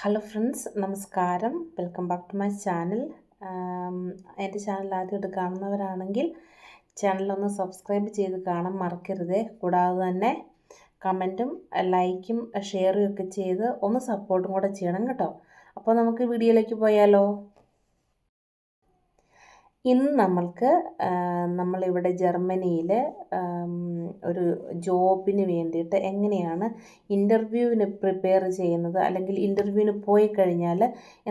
Hello friends നമസ്കാരം. Welcome back to my channel എന്റെ channel ആദ്യമായിട്ട് കാണുന്നവരാണെങ്കിൽ ചാനലൊന്ന് സബ്സ്ക്രൈബ് ചെയ്ത് കാണാൻ മറക്കരുത്. കൂടാതെ തന്നെ കമന്റും ലൈക്കും ഷെയറും ഒക്കെ ചെയ്ത് ഒന്ന് സപ്പോർട്ടും കൂടെ ചെയ്യണം കേട്ടോ. അപ്പോൾ നമുക്ക് വീഡിയോയിലേക്ക് പോയാലോ? ഇന്ന് നമ്മൾക്ക് നമ്മളിവിടെ ജർമ്മനിയിൽ ഒരു ജോബിന് വേണ്ടിയിട്ട് എങ്ങനെയാണ് ഇന്റർവ്യൂവിന് പ്രിപ്പയർ ചെയ്യുന്നത്? അല്ലെങ്കിൽ ഇന്റർവ്യൂവിന് പോയി കഴിഞ്ഞാൽ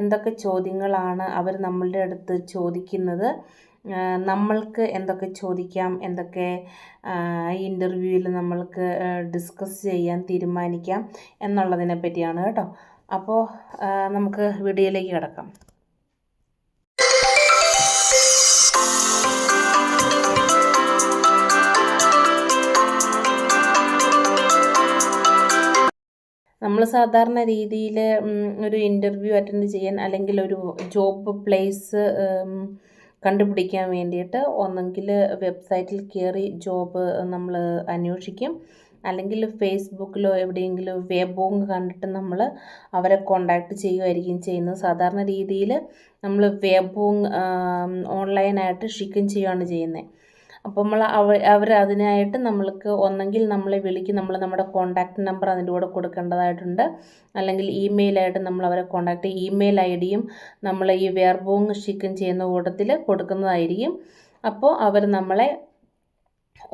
എന്തൊക്കെ ചോദ്യങ്ങളാണ് അവർ നമ്മളുടെ അടുത്ത് ചോദിക്കുന്നത്? നമ്മൾക്ക് എന്തൊക്കെ ചോദിക്കാം? എന്തൊക്കെ ഇന്റർവ്യൂവിൽ നമ്മൾക്ക് ഡിസ്കസ് ചെയ്യാൻ തീരുമാനിക്കാം? എന്നുള്ളതിനെ പറ്റിയാണ് കേട്ടോ. അപ്പോൾ നമുക്ക് വീഡിയോയിലേക്ക് കിടക്കാം. നമ്മൾ സാധാരണ രീതിയിൽ ഒരു ഇന്റർവ്യൂ അറ്റൻഡ് ചെയ്യാൻ അല്ലെങ്കിൽ ഒരു ജോബ് പ്ലേസ് കണ്ടുപിടിക്കാൻ വേണ്ടിയിട്ട് ഒന്നെങ്കിൽ വെബ്സൈറ്റിൽ കയറി ജോബ് നമ്മൾ അന്വേഷിക്കും. അല്ലെങ്കിൽ ഫേസ്ബുക്കിലോ എവിടെയെങ്കിലും വെബോങ് കണ്ടിട്ട് നമ്മൾ അവരെ കോണ്ടാക്ട് ചെയ്യുമായിരിക്കും ചെയ്യുന്നത്. സാധാരണ രീതിയിൽ നമ്മൾ വെബോങ് ഓൺലൈനായിട്ട് ഷിക്കും ചെയ്യുകയാണ് ചെയ്യുന്നത്. അപ്പോൾ നമ്മൾ അവ അവർ അതിനായിട്ട് നമ്മൾക്ക് ഒന്നെങ്കിൽ നമ്മളെ വിളിക്കും നമ്മൾ നമ്മുടെ കോൺടാക്റ്റ് നമ്പർ അതിന്റെ കൂടെ കൊടുക്കേണ്ടതായിട്ടുണ്ട്. അല്ലെങ്കിൽ ഇമെയിലായിട്ട് നമ്മൾ അവരെ കോൺടാക്റ്റ് ഇമെയിൽ ഐ ഡിയും നമ്മൾ ഈ വെയർബോങ് ഷിക്കൻ ചെയ്യുന്ന കൂട്ടത്തിൽ കൊടുക്കുന്നതായിരിക്കും. അപ്പോൾ അവർ നമ്മളെ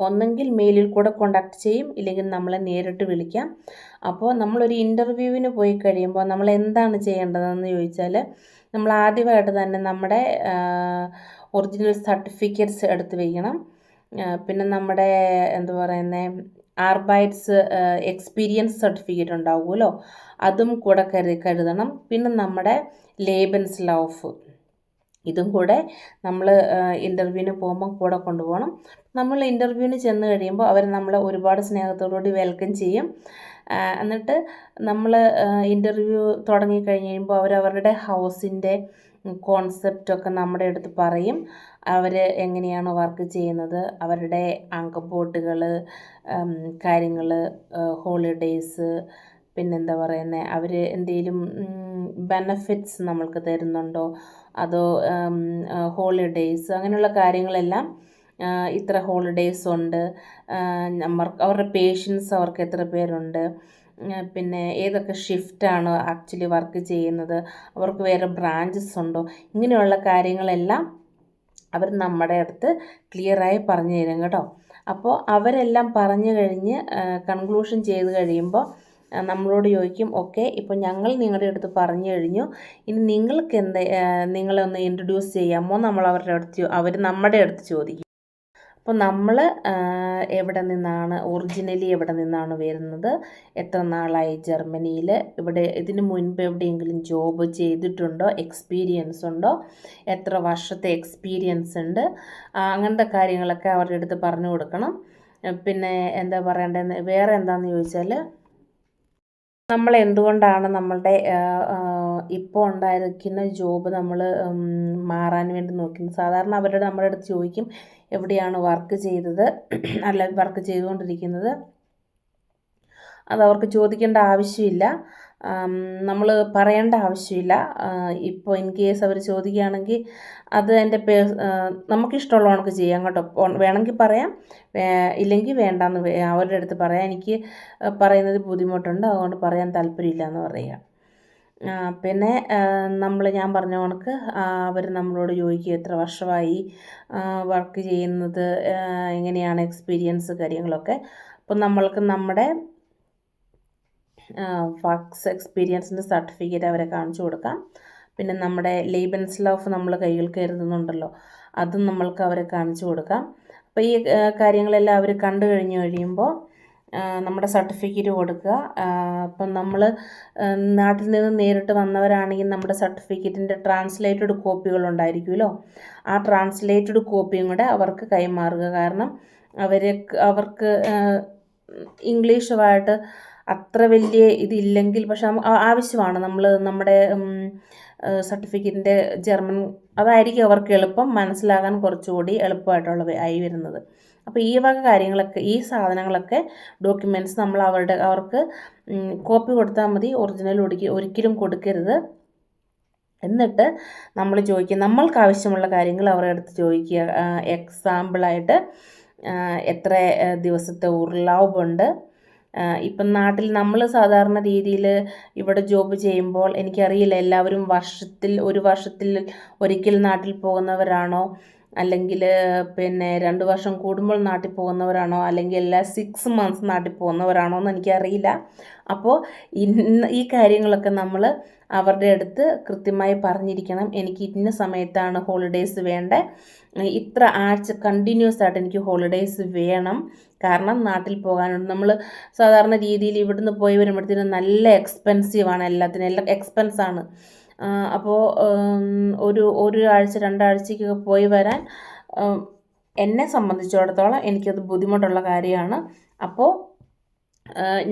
ഒന്നെങ്കിൽ മെയിലിൽ കൂടെ കോണ്ടാക്ട് ചെയ്യും ഇല്ലെങ്കിൽ നമ്മളെ നേരിട്ട് വിളിക്കാം. അപ്പോൾ നമ്മളൊരു ഇന്റർവ്യൂവിന് പോയി കഴിയുമ്പോൾ നമ്മൾ എന്താണ് ചെയ്യേണ്ടതെന്ന് ചോദിച്ചാൽ നമ്മൾ ആദ്യമായിട്ട് തന്നെ നമ്മുടെ ഒറിജിനൽ സർട്ടിഫിക്കറ്റ്സ് എടുത്ത് വയ്ക്കണം പിന്നെ നമ്മുടെ എന്താ പറയുന്നത് ആർബൈറ്റ്സ് എക്സ്പീരിയൻസ് സർട്ടിഫിക്കറ്റ് ഉണ്ടാവുമല്ലോ? അതും കൂടെ കരുതി കരുതണം. പിന്നെ നമ്മുടെ ലേബൻസ് ലൗഫ് ഇതും കൂടെ നമ്മൾ ഇന്റർവ്യൂവിന് പോകുമ്പോൾ കൂടെ കൊണ്ടുപോകണം. നമ്മൾ ഇന്റർവ്യൂവിന് ചെന്ന് കഴിയുമ്പോൾ അവർ നമ്മളെ ഒരുപാട് സ്നേഹത്തോടുകൂടി വെൽക്കം ചെയ്യും. എന്നിട്ട് നമ്മൾ ഇന്റർവ്യൂ തുടങ്ങി കഴിഞ്ഞ് കഴിയുമ്പോൾ അവർ അവരുടെ ഹൗസിന്റെ കോൺസെപ്റ്റൊക്കെ നമ്മുടെ അടുത്ത് പറയും. അവർ എങ്ങനെയാണ് വർക്ക് ചെയ്യുന്നത്? അവരുടെ അങ്കബോട്ടുകൾ കാര്യങ്ങൾ ഹോളിഡേയ്സ് പിന്നെന്താ പറയുന്നത് അവർ എന്തെങ്കിലും ബെനഫിറ്റ്സ് നമ്മൾക്ക് തരുന്നുണ്ടോ? അതോ ഹോളിഡേയ്സ് അങ്ങനെയുള്ള കാര്യങ്ങളെല്ലാം ഇത്ര ഹോളിഡേയ്സ് ഉണ്ട്. അവരുടെ പേഷ്യൻസ് അവർക്ക് എത്ര പേരുണ്ട്? പിന്നെ ഏതൊക്കെ ഷിഫ്റ്റാണ് ആക്ച്വലി വർക്ക് ചെയ്യുന്നത് അവർക്ക് വേറെ ബ്രാഞ്ചസ് ഉണ്ടോ ഇങ്ങനെയുള്ള കാര്യങ്ങളെല്ലാം അവർ നമ്മുടെ അടുത്ത് ക്ലിയറായി പറഞ്ഞു തരും കേട്ടോ. അപ്പോൾ അവരെല്ലാം പറഞ്ഞു കഴിഞ്ഞ് കൺക്ലൂഷൻ ചെയ്ത് കഴിയുമ്പോൾ നമ്മളോട് ചോദിക്കും ഓക്കെ ഇപ്പോൾ ഞങ്ങൾ നിങ്ങളുടെ അടുത്ത് പറഞ്ഞു കഴിഞ്ഞു. ഇനി നിങ്ങൾക്ക് എന്ത് നിങ്ങളെ ഒന്ന് ഇൻട്രൊഡ്യൂസ് ചെയ്യാമോ? നമ്മൾ അവരുടെ അടുത്ത് അവർ നമ്മുടെ അടുത്ത് ചോദിക്കും. അപ്പോൾ നമ്മൾ എവിടെ നിന്നാണ് ഒറിജിനലി എവിടെ നിന്നാണ് വരുന്നത്? എത്ര നാളായി ജർമ്മനിയിൽ ഇവിടെ ഇതിന് മുൻപ് എവിടെയെങ്കിലും ജോബ് ചെയ്തിട്ടുണ്ടോ? എക്സ്പീരിയൻസ് ഉണ്ടോ? എത്ര വർഷത്തെ എക്സ്പീരിയൻസ് ഉണ്ട്? അങ്ങനത്തെ കാര്യങ്ങളൊക്കെ അവരുടെ അടുത്ത് പറഞ്ഞു കൊടുക്കണം. പിന്നെ എന്താ പറയേണ്ടതെന്ന് വേറെ എന്താണെന്ന് ചോദിച്ചാൽ നമ്മൾ എന്തുകൊണ്ടാണ് നമ്മളുടെ ഇപ്പോൾ ഉണ്ടായിരിക്കുന്ന ജോബ് നമ്മൾ മാറാൻ വേണ്ടി നോക്കുന്നു. സാധാരണ അവരുടെ നമ്മുടെ അടുത്ത് ചോദിക്കും എവിടെയാണ് വർക്ക് ചെയ്തത്? അല്ല വർക്ക് ചെയ്തുകൊണ്ടിരിക്കുന്നത്. അത് അവർക്ക് ചോദിക്കേണ്ട ആവശ്യമില്ല. നമ്മൾ പറയേണ്ട ആവശ്യമില്ല. ഇപ്പോൾ ഇൻ കേസ് അവർ ചോദിക്കുകയാണെങ്കിൽ അത് എന്റെ പേ നമുക്കിഷ്ടമുള്ള കണക്ക് ചെയ്യാം കേട്ടോ. വേണമെങ്കിൽ പറയാം. ഇല്ലെങ്കിൽ വേണ്ടെന്ന് അവരുടെ അടുത്ത് പറയാം. എനിക്ക് പറയുന്നത് ബുദ്ധിമുട്ടുണ്ട്. അതുകൊണ്ട് പറയാൻ താല്പര്യമില്ല എന്ന് പറയുക. പിന്നെ നമ്മൾ ഞാൻ പറഞ്ഞ കണക്ക് അവർ നമ്മളോട് ചോദിക്കുക എത്ര വർഷമായി വർക്ക് ചെയ്യുന്നത് എങ്ങനെയാണ് എക്സ്പീരിയൻസ് കാര്യങ്ങളൊക്കെ. അപ്പം നമ്മൾക്ക് നമ്മുടെ വർക്ക്സ് എക്സ്പീരിയൻസിന്റെ സർട്ടിഫിക്കറ്റ് അവരെ കാണിച്ചു കൊടുക്കാം. പിന്നെ നമ്മുടെ ലേബൻസ് ലോഫ് നമ്മൾ കയ്യിൽ കരുതുന്നുണ്ടല്ലോ അതും നമ്മൾക്ക് അവരെ കാണിച്ചു കൊടുക്കാം. അപ്പോൾ ഈ കാര്യങ്ങളെല്ലാം അവർ കണ്ടു കഴിഞ്ഞു കഴിയുമ്പോൾ നമ്മുടെ സർട്ടിഫിക്കറ്റ് കൊടുക്കുക. അപ്പം നമ്മൾ നാട്ടിൽ നിന്ന് നേരിട്ട് വന്നവരാണെങ്കിൽ നമ്മുടെ സർട്ടിഫിക്കറ്റിന്റെ ട്രാൻസ്ലേറ്റഡ് കോപ്പികൾ ഉണ്ടായിരിക്കുമല്ലോ ആ ട്രാൻസ്ലേറ്റഡ് കോപ്പിയും കൂടെ അവർക്ക് കൈമാറുക. കാരണം അവരെ അവർക്ക് ഇംഗ്ലീഷുമായിട്ട് അത്ര വലിയ ഇതില്ലെങ്കിൽ പക്ഷെ ആവശ്യമാണ്. നമ്മൾ നമ്മുടെ സർട്ടിഫിക്കറ്റിന്റെ ജർമ്മൻ അതായിരിക്കും അവർക്ക് എളുപ്പം മനസ്സിലാകാൻ കുറച്ചുകൂടി എളുപ്പമായിട്ടുള്ള ആയി വരുന്നത്. അപ്പോൾ ഈ വക കാര്യങ്ങളൊക്കെ ഈ സാധനങ്ങളൊക്കെ ഡോക്യുമെന്റ്സ് നമ്മൾ അവരുടെ അവർക്ക് കോപ്പി കൊടുത്താൽ മതി. ഒറിജിനൽ ഒരിക്കലും കൊടുക്കരുത്. എന്നിട്ട് നമ്മൾ ചോദിക്കുക നമ്മൾക്ക് ആവശ്യമുള്ള കാര്യങ്ങൾ അവരുടെ അടുത്ത് ചോദിക്കുക. എക്സാമ്പിളായിട്ട് എത്ര ദിവസത്തെ ഉരുളാവുണ്ട്. ഇപ്പം നാട്ടിൽ നമ്മൾ സാധാരണ രീതിയിൽ ഇവിടെ ജോബ് ചെയ്യുമ്പോൾ എനിക്കറിയില്ല എല്ലാവരും വർഷത്തിൽ ഒരു വർഷത്തിൽ ഒരിക്കൽ നാട്ടിൽ പോകുന്നവരാണോ? അല്ലെങ്കിൽ പിന്നെ രണ്ട് വർഷം കൂടുമ്പോൾ നാട്ടിൽ പോകുന്നവരാണോ? അല്ലെങ്കിൽ എല്ലാ സിക്സ് മന്ത്സ് നാട്ടിൽ പോകുന്നവരാണോ എന്ന് എനിക്കറിയില്ല അപ്പോൾ ഇന്ന് ഈ കാര്യങ്ങളൊക്കെ നമ്മൾ അവരുടെ അടുത്ത് കൃത്യമായി പറഞ്ഞിരിക്കണം. എനിക്ക് ഇന്ന സമയത്താണ് ഹോളിഡേയ്സ് വേണ്ടത് ഇത്ര ആഴ്ച കണ്ടിന്യൂസ് ആയിട്ട് എനിക്ക് ഹോളിഡേയ്സ് വേണം. കാരണം നാട്ടിൽ പോകാനുണ്ട്. നമ്മൾ സാധാരണ രീതിയിൽ ഇവിടുന്ന് പോയി വരുമ്പോഴത്തേനും നല്ല എക്സ്പെൻസീവാണ് എല്ലാത്തിനും. എല്ലാം എക്സ്പെൻസാണ് അപ്പോൾ ഒരു ഒരു ആഴ്ച രണ്ടാഴ്ചയ്ക്കൊക്കെ പോയി വരാൻ എന്നെ സംബന്ധിച്ചിടത്തോളം എനിക്കത് ബുദ്ധിമുട്ടുള്ള കാര്യമാണ്. അപ്പോൾ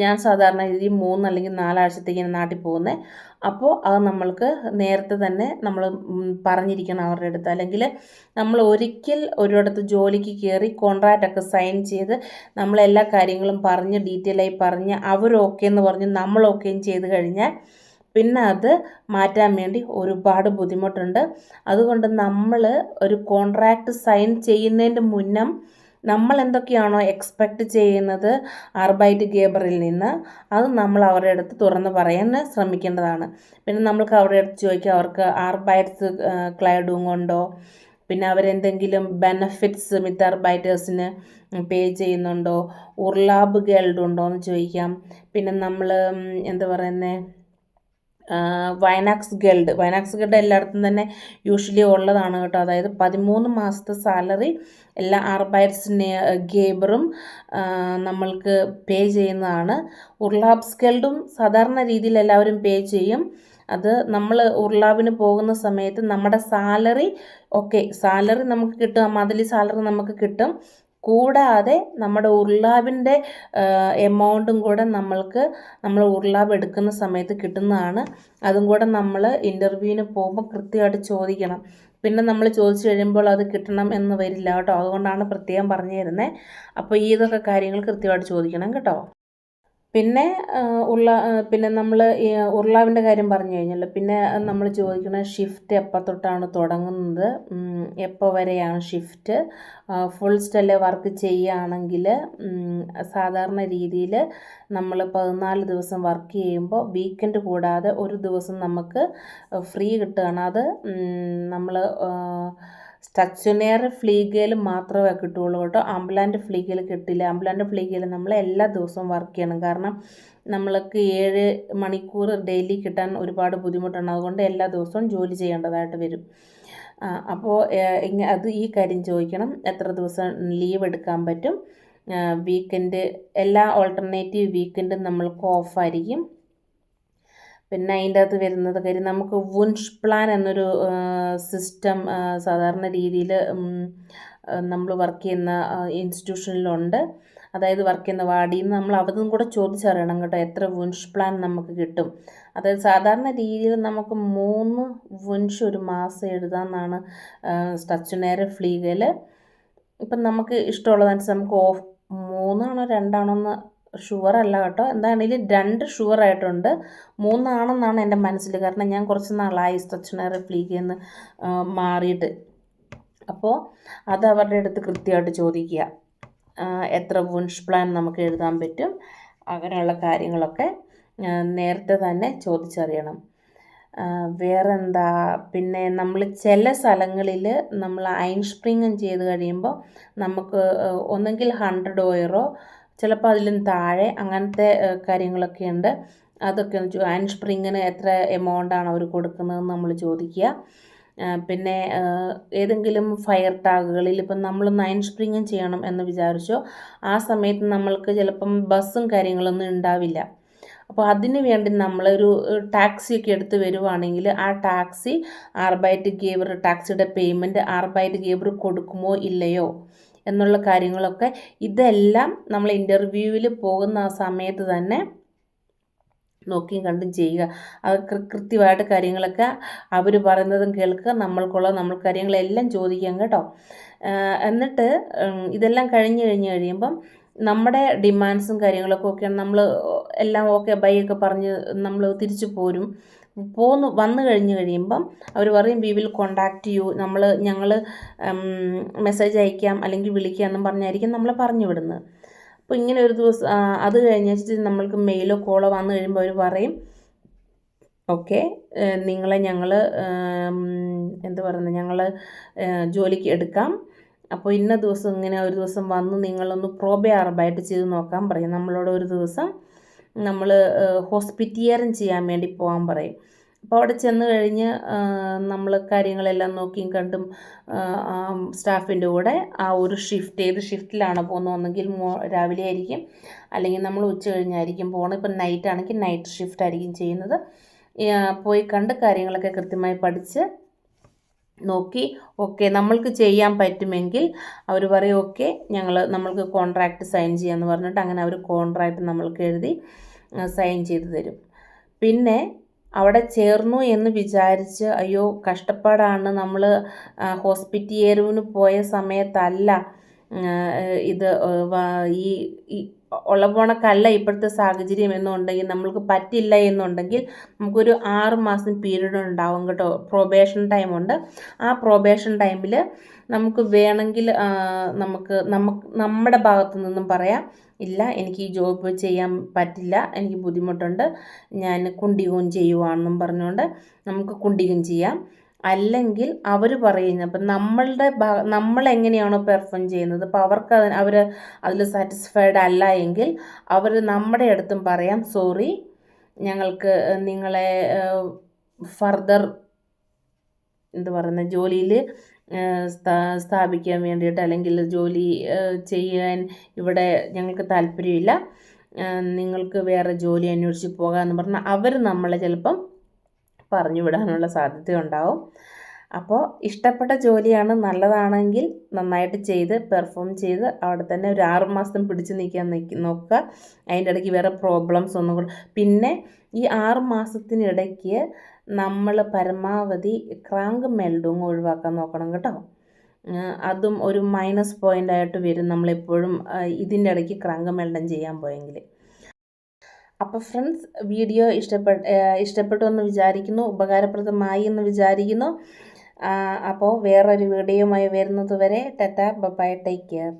ഞാൻ സാധാരണ രീതിയിൽ മൂന്ന് അല്ലെങ്കിൽ നാലാഴ്ചത്തേക്ക് നാട്ടിൽ പോകുന്നത് അപ്പോൾ അത് നമ്മൾക്ക് നേരത്തെ തന്നെ നമ്മൾ പറഞ്ഞിരിക്കണം അവരുടെ അടുത്ത്. അല്ലെങ്കിൽ നമ്മൾ ഒരിക്കൽ ഒരിടത്ത് ജോലിക്ക് കയറി കോൺട്രാക്റ്റൊക്കെ സൈൻ ചെയ്ത് നമ്മളെല്ലാ കാര്യങ്ങളും പറഞ്ഞ് ഡീറ്റെയിൽ ആയി പറഞ്ഞ് അവർ ഓക്കെ എന്ന് പറഞ്ഞ് നമ്മളൊക്കെയും ചെയ്ത് കഴിഞ്ഞാൽ പിന്നെ അത് മാറ്റാൻ വേണ്ടി ഒരുപാട് ബുദ്ധിമുട്ടുണ്ട്. അതുകൊണ്ട് നമ്മൾ ഒരു കോൺട്രാക്റ്റ് സൈൻ ചെയ്യുന്നതിന്റെ മുന്നം നമ്മൾ എന്തൊക്കെയാണോ എക്സ്പെക്റ്റ് ചെയ്യുന്നത് ആർബൈറ്റ് ഗേബറിൽ നിന്ന് അത് നമ്മൾ അവരുടെ അടുത്ത് തുറന്ന് പറയാൻ ശ്രമിക്കേണ്ടതാണ്. പിന്നെ നമ്മൾക്ക് അവരുടെ അടുത്ത് ചോദിക്കാം അവർക്ക് ആർബൈറ്റ്സ് ക്ലൈഡും കൊണ്ടോ പിന്നെ അവരെന്തെങ്കിലും ബെനഫിറ്റ്സ് മിത്ത് ആർബൈറ്റേഴ്സിന് പേ ചെയ്യുന്നുണ്ടോ? ഉർലാബ് ഗേൾഡ് ഉണ്ടോ എന്ന് ചോദിക്കാം. പിന്നെ നമ്മൾ എന്താ പറയുന്നത് വൈനാക്സ് ഗൾഡ് വയനാക്സ് ഗൾഡ് എല്ലായിടത്തും തന്നെ യൂഷ്വലി ഉള്ളതാണ് കേട്ടോ. അതായത് പതിമൂന്ന് മാസത്തെ സാലറി എല്ലാ ആർബൈറ്റ്സിനെ ഗേബറും നമ്മൾക്ക് പേ ചെയ്യുന്നതാണ്. ഉർലാബ്സ് ഗൾഡും സാധാരണ രീതിയിൽ എല്ലാവരും പേ ചെയ്യും. അത് നമ്മൾ ഉർലാബിന് പോകുന്ന സമയത്ത് നമ്മുടെ സാലറി ഓക്കെ സാലറി നമുക്ക് കിട്ടും. മന്ത്ലി സാലറി നമുക്ക് കിട്ടും. കൂടാതെ നമ്മുടെ ഉർലാബിന്റെ എമൗണ്ടും കൂടെ നമ്മൾക്ക് നമ്മൾ ഉർലാബ് എടുക്കുന്ന സമയത്ത് കിട്ടുന്നതാണ്. അതും കൂടെ നമ്മൾ ഇന്റർവ്യൂവിന് പോകുമ്പോൾ കൃത്യമായിട്ട് ചോദിക്കണം. പിന്നെ നമ്മൾ ചോദിച്ചു കഴിയുമ്പോൾ അത് കിട്ടണം എന്ന് വരില്ല കേട്ടോ. അതുകൊണ്ടാണ് പ്രത്യേകം പറഞ്ഞു തരുന്നത് അപ്പോൾ ഈ ഇതൊക്കെ കാര്യങ്ങൾ കൃത്യമായിട്ട് ചോദിക്കണം കേട്ടോ. പിന്നെ ഉള്ള പിന്നെ നമ്മൾ ഈ ഉരുളാവിന്റെ കാര്യം പറഞ്ഞു കഴിഞ്ഞല്ലോ. പിന്നെ നമ്മൾ ചോദിക്കുന്ന ഷിഫ്റ്റ് എപ്പോൾ തൊട്ടാണ് തുടങ്ങുന്നത് എപ്പോൾ വരെയാണ് ഷിഫ്റ്റ്? ഫുൾ സ്റ്റെല്ലെ വർക്ക് ചെയ്യുകയാണെങ്കിൽ സാധാരണ രീതിയിൽ നമ്മൾ പതിനാല് ദിവസം വർക്ക് ചെയ്യുമ്പോൾ വീക്കെൻഡ് കൂടാതെ ഒരു ദിവസം നമുക്ക് ഫ്രീ കിട്ടുകയാണ്. അത് നമ്മൾ സ്റ്റച്ചുനറി ഫ്ലീഗയിൽ മാത്രമേ കിട്ടുകയുള്ളൂ കേട്ടോ. ആംബുലന്റ് ഫ്ലീഗയിൽ കിട്ടില്ല. ആംബുലന്റ് ഫ്ലീഗയിൽ നമ്മൾ എല്ലാ ദിവസവും വർക്ക് ചെയ്യണം. കാരണം നമ്മൾക്ക് ഏഴ് മണിക്കൂർ ഡെയിലി കിട്ടാൻ ഒരുപാട് ബുദ്ധിമുട്ടാണ്. അതുകൊണ്ട് എല്ലാ ദിവസവും ജോലി ചെയ്യേണ്ടതായിട്ട് വരും. അപ്പോൾ അത് ഈ കാര്യം ചോദിക്കണം. എത്ര ദിവസം ലീവ് എടുക്കാൻ പറ്റും? വീക്കെൻഡ് എല്ലാ ഓൾട്ടർനേറ്റീവ് വീക്കെൻഡും നമ്മൾക്ക് ഓഫായിരിക്കും പിന്നെ അതിന്റെ അകത്ത് വരുന്നത് കാര്യം നമുക്ക് വുൻഷ് പ്ലാൻ എന്നൊരു സിസ്റ്റം സാധാരണ രീതിയിൽ നമ്മൾ വർക്ക് ചെയ്യുന്ന ഇൻസ്റ്റിറ്റ്യൂഷനിലുണ്ട്. അതായത് വർക്ക് ചെയ്യുന്ന വാർഡിൽ നിന്ന് നമ്മൾ അതും കൂടെ ചോദിച്ചറിയണം കേട്ടോ എത്ര വുൻഷ് പ്ലാൻ നമുക്ക് കിട്ടും. അതായത് സാധാരണ രീതിയിൽ നമുക്ക് മൂന്ന് വുൻഷ് ഒരു മാസം എഴുതാമെന്നാണ് സ്റ്റച്ചുനേരെ ഫ്ലീഗയിൽ ഇപ്പം നമുക്ക് ഇഷ്ടമുള്ളതനുസരിച്ച് നമുക്ക് ഓഫ് മൂന്നാണോ രണ്ടാണോ എന്ന് ഷുവർ അല്ല കേട്ടോ. എന്താണെങ്കിലും രണ്ട് ഷുവർ ആയിട്ടുണ്ട്. മൂന്നാണെന്നാണ് എന്റെ മനസ്സിൽ. കാരണം ഞാൻ കുറച്ച് നാളായി സ്റ്റേഷനറി ഫ്ലീക്കിൽ നിന്ന് മാറിയിട്ട്. അപ്പോൾ അത് അവരുടെ അടുത്ത് കൃത്യമായിട്ട് ചോദിക്കുക. എത്ര വുൻഷ് പ്ലാൻ നമുക്ക് എഴുതാൻ പറ്റും? അങ്ങനെയുള്ള കാര്യങ്ങളൊക്കെ നേരത്തെ തന്നെ ചോദിച്ചറിയണം. വേറെ എന്താ പിന്നെ നമ്മൾ ചില സ്ഥലങ്ങളിൽ നമ്മൾ അയൺ സ്പ്രിങ്ങും ചെയ്ത് കഴിയുമ്പോൾ നമുക്ക് ഒന്നെങ്കിൽ ഹൺഡ്രഡ് ഓയറോ ചിലപ്പോൾ അതിലും താഴെ അങ്ങനത്തെ കാര്യങ്ങളൊക്കെ ഉണ്ട്. അതൊക്കെ ആൻഡ് സ്പ്രിങ്ങിന് എത്ര ആണ് അവർ കൊടുക്കുന്നതെന്ന് നമ്മൾ ചോദിക്കുക. പിന്നെ ഏതെങ്കിലും ഫയർ ടാഗുകളിൽ ഇപ്പം നമ്മൾ നയൻ സ്പ്രിങ്ങും ചെയ്യണം എന്ന് വിചാരിച്ചോ ആ സമയത്ത് നമ്മൾക്ക് ചിലപ്പം ബസ്സും കാര്യങ്ങളൊന്നും ഉണ്ടാവില്ല. അപ്പോൾ അതിന് വേണ്ടി നമ്മളൊരു ടാക്സിയൊക്കെ എടുത്ത് വരുവാണെങ്കിൽ ആ ടാക്സി ആർബൈറ്റ് ഗേബർ ടാക്സിയുടെ പേയ്മെന്റ് ആർബൈറ്റ് ഗേബർ കൊടുക്കുമോ ഇല്ലയോ? എന്നുള്ള കാര്യങ്ങളൊക്കെ ഇതെല്ലാം നമ്മൾ ഇന്റർവ്യൂവിൽ പോകുന്ന ആ സമയത്ത് തന്നെ നോക്കിയും കണ്ടും ചെയ്യുക. അത് കൃത്യമായിട്ട് കാര്യങ്ങളൊക്കെ അവർ പറയുന്നതും കേൾക്കുക. നമ്മൾക്കുള്ള നമ്മൾ കാര്യങ്ങളെല്ലാം ചോദിക്കാം കേട്ടോ. എന്നിട്ട് ഇതെല്ലാം കഴിഞ്ഞ് കഴിഞ്ഞ് കഴിയുമ്പം നമ്മുടെ ഡിമാൻഡ്സും കാര്യങ്ങളൊക്കെ ഒക്കെയാണ്. നമ്മൾ എല്ലാം ഓക്കെ ബൈ ഒക്കെ പറഞ്ഞ് നമ്മൾ തിരിച്ചു പോരും. പോന്നു വന്നു കഴിഞ്ഞ് കഴിയുമ്പം അവർ പറയും വി വിൽ കോണ്ടാക്റ്റ് യു നമ്മൾ ഞങ്ങൾ മെസ്സേജ് അയക്കാം അല്ലെങ്കിൽ വിളിക്കാം എന്നും പറഞ്ഞായിരിക്കും നമ്മളെ പറഞ്ഞു വിടുന്നത്. അപ്പോൾ ഇങ്ങനെ ഒരു ദിവസം അത് കഴിഞ്ഞിട്ട് നമ്മൾക്ക് മെയിലോ കോളോ വന്നു കഴിയുമ്പോൾ അവർ പറയും ഓക്കെ നിങ്ങളെ ഞങ്ങൾ എന്ത് പറയുന്നത് ഞങ്ങൾ ജോലിക്ക് എടുക്കാം. അപ്പോൾ ഇന്ന ദിവസം ഇങ്ങനെ ഒരു ദിവസം വന്ന് നിങ്ങളൊന്ന് പ്രോബേ അറബായിട്ട് ചെയ്ത് നോക്കാൻ പറയും. നമ്മളോട് ഒരു ദിവസം നമ്മൾ ഹോസ്പിറ്റിയറും ചെയ്യാൻ വേണ്ടി പോകാൻ പറയും. അപ്പോൾ അവിടെ ചെന്ന് കഴിഞ്ഞ് നമ്മൾ കാര്യങ്ങളെല്ലാം നോക്കിയും കണ്ടും സ്റ്റാഫിന്റെ കൂടെ ആ ഒരു ഷിഫ്റ്റ് ഏത് ഷിഫ്റ്റിലാണ് പോകുന്നത് ഒന്നെങ്കിൽ രാവിലെ ആയിരിക്കും അല്ലെങ്കിൽ നമ്മൾ ഉച്ച കഴിഞ്ഞായിരിക്കും പോകുന്നത് ഇപ്പം നൈറ്റ് ആണെങ്കിൽ നൈറ്റ് ഷിഫ്റ്റ് ആയിരിക്കും ചെയ്യുന്നത്. പോയി കണ്ട് കാര്യങ്ങളൊക്കെ കൃത്യമായി പഠിച്ച് നോക്കി ഓക്കെ നമ്മൾക്ക് ചെയ്യാൻ പറ്റുമെങ്കിൽ അവർ പറയും ഓക്കെ ഞങ്ങൾ നമ്മൾക്ക് കോൺട്രാക്റ്റ് സൈൻ ചെയ്യാമെന്ന് പറഞ്ഞിട്ട് അങ്ങനെ അവർ കോൺട്രാക്റ്റ് നമ്മൾക്ക് എഴുതി സൈൻ ചെയ്ത് തരും. പിന്നെ അവിടെ ചേർന്നു എന്ന് വിചാരിച്ച് അയ്യോ കഷ്ടപ്പാടാണ് നമ്മൾ ഹോസ്പിറ്റേറിയന് പോയ സമയത്തല്ല ഇത് ഈ ഉള്ള പോണക്കല്ല ഇപ്പോഴത്തെ സാഹചര്യം എന്നുണ്ടെങ്കിൽ നമ്മൾക്ക് പറ്റില്ല എന്നുണ്ടെങ്കിൽ നമുക്കൊരു ആറ് മാസം പീരീഡ് ഉണ്ടാവും കേട്ടോ. പ്രൊബേഷൻ ടൈമുണ്ട് ആ പ്രൊബേഷൻ ടൈമിൽ നമുക്ക് വേണമെങ്കിൽ നമുക്ക് നമുക്ക് നമ്മുടെ ഭാഗത്തു നിന്നും പറയാം ഇല്ല എനിക്ക് ഈ ജോബ് ചെയ്യാൻ പറ്റില്ല എനിക്ക് ബുദ്ധിമുട്ടുണ്ട് ഞാൻ കുണ്ടികവും ചെയ്യുവാണെന്നും പറഞ്ഞുകൊണ്ട് നമുക്ക് കുണ്ടികം ചെയ്യാം. അല്ലെങ്കിൽ അവർ പറയുന്ന അപ്പം നമ്മളുടെ നമ്മൾ എങ്ങനെയാണോ പെർഫോം ചെയ്യുന്നത്? അപ്പോൾ അവർക്ക് അത് അവർ അതിൽ സാറ്റിസ്ഫൈഡ് അല്ല എങ്കിൽ അവർ നമ്മുടെ അടുത്തും പറയാം സോറി ഞങ്ങൾക്ക് നിങ്ങളെ ഫർദർ എന്ത് പറയുന്നത്? ജോലിയിൽ സ്ഥാപിക്കാൻ വേണ്ടിയിട്ട് അല്ലെങ്കിൽ ജോലി ചെയ്യാൻ ഇവിടെ ഞങ്ങൾക്ക് താല്പര്യമില്ല. നിങ്ങൾക്ക് വേറെ ജോലി അന്വേഷിച്ച് പോകാമെന്ന് പറഞ്ഞാൽ അവർ നമ്മളെ ചിലപ്പം പറഞ്ഞു വിടാനുള്ള സാധ്യത ഉണ്ടാവും. അപ്പോൾ ഇഷ്ടപ്പെട്ട ജോലിയാണ് നല്ലതാണെങ്കിൽ നന്നായിട്ട് ചെയ്ത് പെർഫോം ചെയ്ത് അവിടെ തന്നെ ഒരു ആറ് മാസം പിടിച്ചു നിൽക്കാൻ നിൽക്കി നോക്കുക. അതിന്റെ ഇടയ്ക്ക് വേറെ പ്രോബ്ലംസ് ഒന്നും കൂടെ. പിന്നെ ഈ ആറ് മാസത്തിനിടയ്ക്ക് നമ്മൾ പരമാവധി ക്രാങ്ക് മെൽഡും ഒഴിവാക്കാൻ നോക്കണം കേട്ടോ. അതും ഒരു മൈനസ് പോയിന്റായിട്ട് വരും നമ്മളെപ്പോഴും ഇതിന്റെ ഇടയ്ക്ക് ക്രാങ്ക് മെൽഡം ചെയ്യാൻ പോയെങ്കിൽ. അപ്പോൾ ഫ്രണ്ട്സ് വീഡിയോ ഇഷ്ടപ്പെട്ട ഇഷ്ടപ്പെട്ടു എന്ന് വിചാരിക്കുന്നു ഉപകാരപ്രദമായി എന്ന് വിചാരിക്കുന്നു. അപ്പോൾ വേറൊരു വീഡിയോയുമായി വരുന്നത് വരെ ടാറ്റ ബൈ ടേക്ക് കെയർ